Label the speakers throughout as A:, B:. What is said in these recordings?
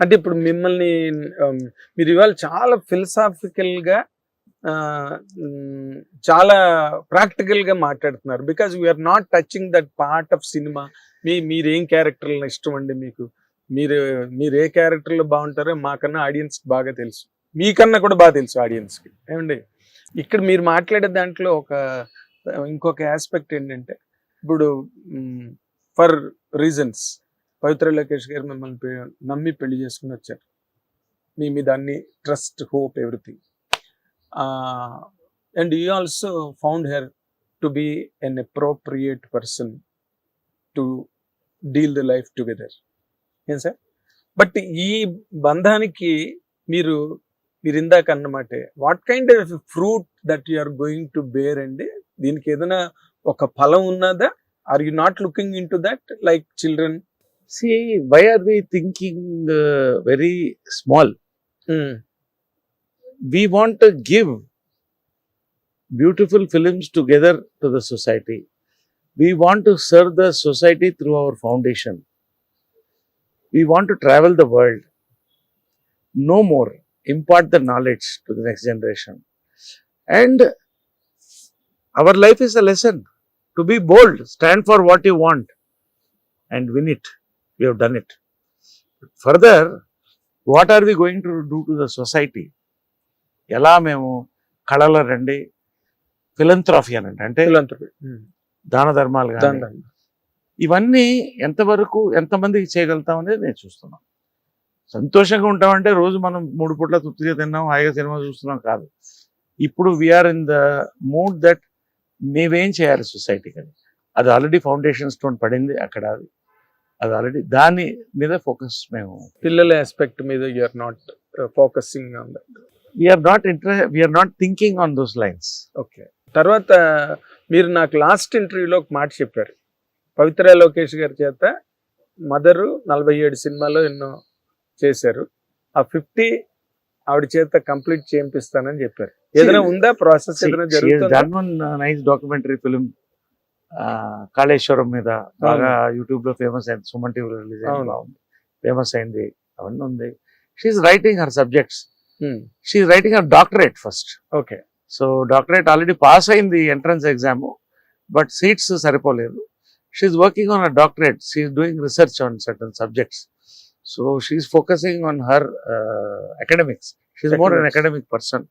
A: అంటే ఇప్పుడు మిమ్మల్ని మీరు ఇవాళ చాలా ఫిలసాఫికల్గా చాలా ప్రాక్టికల్గా మాట్లాడుతున్నారు. Because we are not touching that part of cinema మీ మీరేం క్యారెక్టర్లు ఇష్టం అండి మీకు? మీరు మీరు ఏ క్యారెక్టర్లో బాగుంటారో మాకన్నా ఆడియన్స్ బాగా తెలుసు. మీకన్నా కూడా బాగా తెలుసు ఆడియన్స్కి కి. ఏమండి? ఇక్కడ మీరు మాట్లాడే దాంట్లో ఒక ఇంకొక ఆస్పెక్ట్ ఏంటంటే ఇప్పుడు ఫర్ రీజన్స్ పవిత్ర లోకేష్ గారు మిమ్మల్ని నమ్మి పెళ్ళి చేసుకుని వచ్చారు. మీ మీద అన్ని trust hope everything. And you also found her to be an appropriate person to deal the life together. ఏం సార్? బట్ ఈ బంధానికి మీరు మీరు ఇందాక అన్నమాట what kind of fruit that you are going to bear అండి? దీనికి ఏదైనా ఒక ఫలం ఉన్నదా? Are you not looking into that like children
B: See, why are we thinking uh, very small? We want to give beautiful films together to the society. We want to serve the society through our foundation. We want to travel the world. No more. Impart the knowledge to the next generation. And our life is a lesson to be bold, stand for what you want, and win it. We have done it. Further, what are we going to do to the society? ఎలా మేము కళల రండి? ఫిలంథ్రాఫీ అనండి అంటే దాన ధర్మాలు కానీ ఇవన్నీ ఎంతవరకు ఎంతమందికి చేయగలుగుతాం అనేది నేను చూస్తున్నాను సంతోషంగా ఉంటామంటే రోజు మనం మూడు పూట్ల తృప్తిగా తిన్నాం హాయిగా సినిమా చూస్తున్నాం కాదు. ఇప్పుడు we are in the mood that మేమేం చేయాలి సొసైటీకి అని అది ఆల్రెడీ ఫౌండేషన్ స్టోన్ పడింది అక్కడ అది. అది ఆల్రెడీ దాని మీద ఫోకస్ మేము.
A: పిల్లల ఆస్పెక్ట్ మీద you are not focusing on that
B: we are not interest we are not thinking on those lines
A: okay తర్వాత మీరు నాకు లాస్ట్ ఇంటర్వ్యూలో ఒక మాట చెప్పారు. పవిత్ర లోకేష్ గారి చేత మదరు నలభై ఏడు సినిమాలో ఎన్నో చేశారు. ఆ ఫిఫ్టీ ఆవిడ చేత కంప్లీట్ చేపిస్తానని చెప్పారు. ఏదైనా ఉందా? ప్రాసెస్ ఏదైనా జరుగుతుందా?
B: నైస్ డాక్యుమెంటరీ ఫిలిం కాళేశ్వరం మీద బాగా యూట్యూబ్లో ఫేమస్ అయింది. సుమన్ టీవీలో రిలీజ్ అయింది. బాగుంది. ఫేమస్ అయింది అవన్నీ ఉంది. She's writing her subjects. She's writing her doctorate first
A: okay
B: so doctorate already pass అయింది ఎంట్రన్స్ ఎగ్జామ్ బట్ సీట్స్ సరిపోలేదు. She's working on a doctorate she's doing research on certain subjects so she's focusing on her academics she's more an. Academic person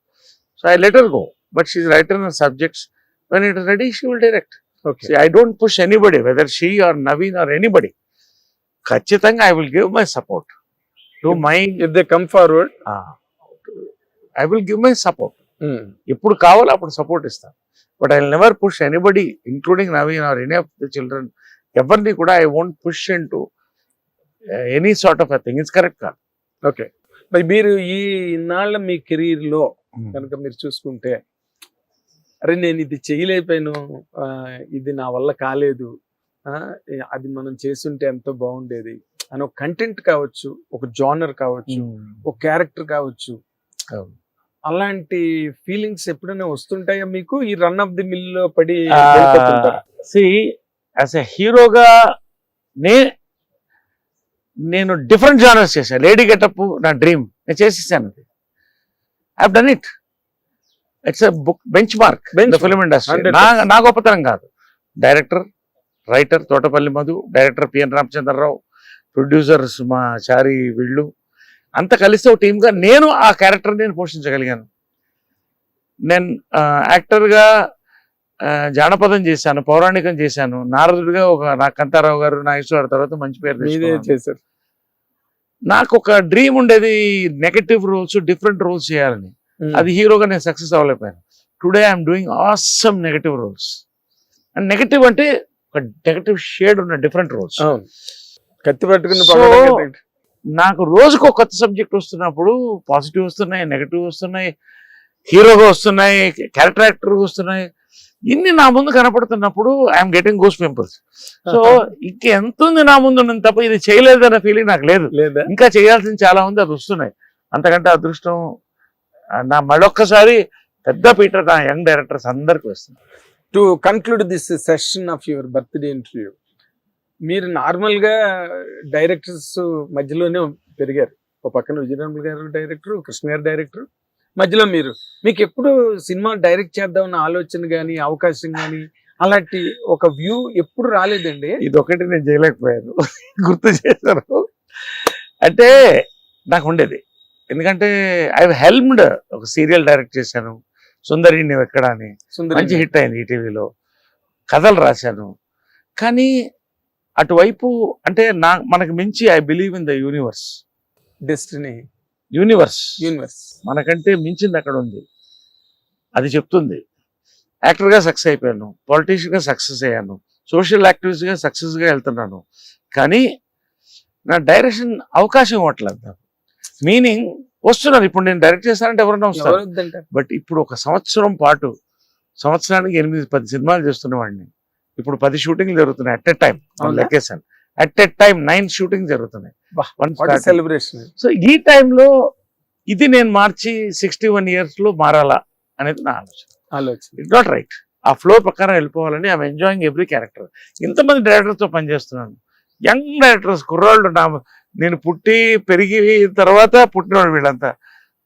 B: so I let her go but she's writer in subjects when it ready she will direct
A: okay
B: I don't push anybody whether she or Naveen or anybody ఖచ్చితంగా I will give my support to my
A: if they come forward
B: I will give my support ఎప్పుడు కావాలో అప్పుడు support ఇస్తాను. But I never push anybody including Naveen or any of the children ఎవరిని కూడా I won't push into any sort of a thing it's correct కాదు.
A: Okay మరి మీరు ఈ ఇన్నాళ్ళ మీ కెరీర్లో కనుక మీరు చూసుకుంటే అరే నేను ఇది చేయలేకపోయాను. ఇది నా వల్ల కాలేదు. అది మనం చేస్తుంటే ఎంతో బాగుండేది అని ఒక కంటెంట్ కావచ్చు ఒక జానర్ కావచ్చు ఒక క్యారెక్టర్ కావచ్చు. అలాంటి ఫీలింగ్స్ ఎప్పుడైనా వస్తుంటాయా మీకు? ఈ రన్ ఆఫ్ ది మిల్లో పడి?
B: సి యాజ్ ఎ హీరోగా నే నేను డిఫరెంట్ జానర్స్ చేశాను లేడీ గెటప్ నా డ్రీమ్ నేను చేసేసాను. అది I done it it's book benchmark. Film industry
A: 100%.
B: నా గొప్పతనం కాదు. Director writer Thotapalli Madhu director P N Ramachandrarao producers మా చారి వీళ్ళు. అంత కలిసి ఒక టీమ్గా నేను ఆ క్యారెక్టర్ నేను పోషించగలిగాను. నేను యాక్టర్గా జానపదం చేశాను పౌరాణికం చేశాను. నారదుడిగా ఒక నా కంతారావు గారు నాగేశ్వర తర్వాత మంచి పేరు.
A: చేశారు.
B: నాకు ఒక డ్రీమ్ ఉండేది నెగటివ్ రోల్స్ డిఫరెంట్ రోల్స్ చేయాలని. అది హీరోగా నేను success అవ్వలేకపోయాను. Today I'm doing awesome negative roles and negative అంటే ఒక నెగటివ్ షేడ్ ఉన్న డిఫరెంట్ రోల్స్
A: కత్తి పట్టుకుని
B: So,
A: పగలగొట్టే technique.
B: నాకు రోజుకు ఒక కొత్త సబ్జెక్ట్ వస్తున్నప్పుడు పాజిటివ్ వస్తున్నాయి నెగటివ్ వస్తున్నాయి హీరోగా వస్తున్నాయి క్యారెక్టర్ యాక్టర్ వస్తున్నాయి. ఇన్ని నా ముందు కనపడుతున్నప్పుడు I'm getting goose pimples so ఇంకెంత ఉంది నా ముందు ఉన్నంత తప్ప ఇది చేయలేదన్న ఫీలింగ్ నాకు లేదు? ఇంకా చేయాల్సింది చాలా ఉంది అది వస్తున్నాయి. అంతకంటే అదృష్టం నా మళ్ళొక్కసారి పెద్ద పీట నా యంగ్ డైరెక్టర్స్ అందరికి వస్తుంది.
A: To conclude this session of your birthday interview మీరు నార్మల్గా డైరెక్టర్స్ మధ్యలోనే పెరిగారు. ఒక పక్కన విజయరాములు గారు డైరెక్టర్ కృష్ణ గారు డైరెక్టర్. మధ్యలో మీరు మీకు ఎప్పుడు సినిమా డైరెక్ట్ చేద్దామన్న ఆలోచన కానీ అవకాశం కానీ అలాంటి ఒక వ్యూ ఎప్పుడు రాలేదండి?
B: ఇది ఒకటి నేను చేయలేకపోయాను. గుర్తు చేశారు అంటే నాకు ఉండేది. ఎందుకంటే ఐ హెల్మ్డ్ ఒక సీరియల్ డైరెక్ట్ చేశాను. సుందరి నువ్వు ఎక్కడ అని. మంచి హిట్ అయింది ఈటీవీలో కథలు రాశాను. కానీ అటువైపు అంటే నా మనకు మించి I believe in the universe
A: destiny
B: universe
A: universe
B: మనకంటే మించింది అక్కడ ఉంది. అది చెప్తుంది. యాక్టర్గా సక్సెస్ అయిపోయాను. పొలిటీషియన్గా సక్సెస్ అయ్యాను. సోషల్ యాక్టివిస్ట్గా సక్సెస్గా వెళ్తున్నాను. కానీ నా డైరెక్షన్ అవకాశం ఇవ్వట్లేదు నాకు. మీనింగ్ వస్తున్నారు. ఇప్పుడు నేను డైరెక్ట్ చేస్తానంటే ఎవరైనా వస్తారు. బట్ ఇప్పుడు ఒక సంవత్సరం పాటు సంవత్సరానికి ఎనిమిది పది సినిమాలు చేస్తున్నవాడిని. ఇప్పుడు పది షూటింగ్లు జరుగుతున్నాయి at a time? Location at a time nine shooting జరుగుతున్నాయి.
A: సెలబ్రేషన్
B: సో ఈ టైంలో ఇది నేను మార్చి సిక్స్టీ వన్ ఇయర్స్లో మారాలా అనేది నా ఆలోచన.
A: ఆలోచన.
B: ఇట్ నాట్ రైట్ ఆ ఫ్లో ప్రకారం వెళ్ళిపోవాలని ఐఎమ్ ఎంజాయింగ్ ఎవ్రీ క్యారెక్టర్ ఇంతమంది డైరెక్టర్స్తో పనిచేస్తున్నాను. యంగ్ డైరెక్టర్స్ కుర్రాళ్ళు నా నేను పుట్టి పెరిగి తర్వాత పుట్టినవాడు వీళ్ళంతా.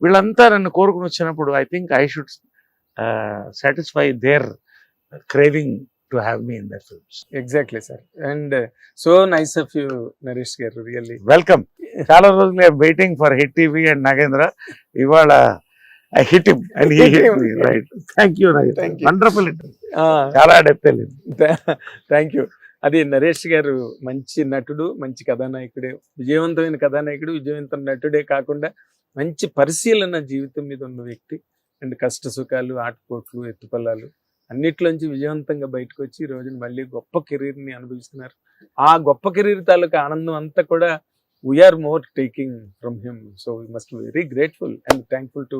B: వీళ్ళంతా నన్ను కోరుకుని వచ్చినప్పుడు I think I should satisfy their craving to have me in their films
A: exactly sir and so nice of you Naresh garu really
B: welcome చాలా రోజులు waiting for hit TV and Nagendra ఇవాళ I hit him and he hit. Me right thank you. Wonderful చాలా depth వెళ్ళింది.
A: Thank you అది నరేష్ గారు మంచి నటుడు మంచి కథానాయకుడే విజయవంతమైన కథానాయకుడు విజయవంతం నటుడే కాకుండా మంచి పరిశీలన జీవితం మీద ఉన్న వ్యక్తి. అండ్ కష్ట సుఖాలు ఆటపోట్లు ఎత్తుపల్లాలు అన్నిట్లోంచి విజయవంతంగా బయటకు వచ్చి ఈ రోజున మళ్ళీ గొప్ప కెరీర్ని అనుభవిస్తున్నారు. ఆ గొప్ప కెరీర్ తాలూకా ఆనందం అంతా కూడా we are more taking from him so we must very grateful and thankful to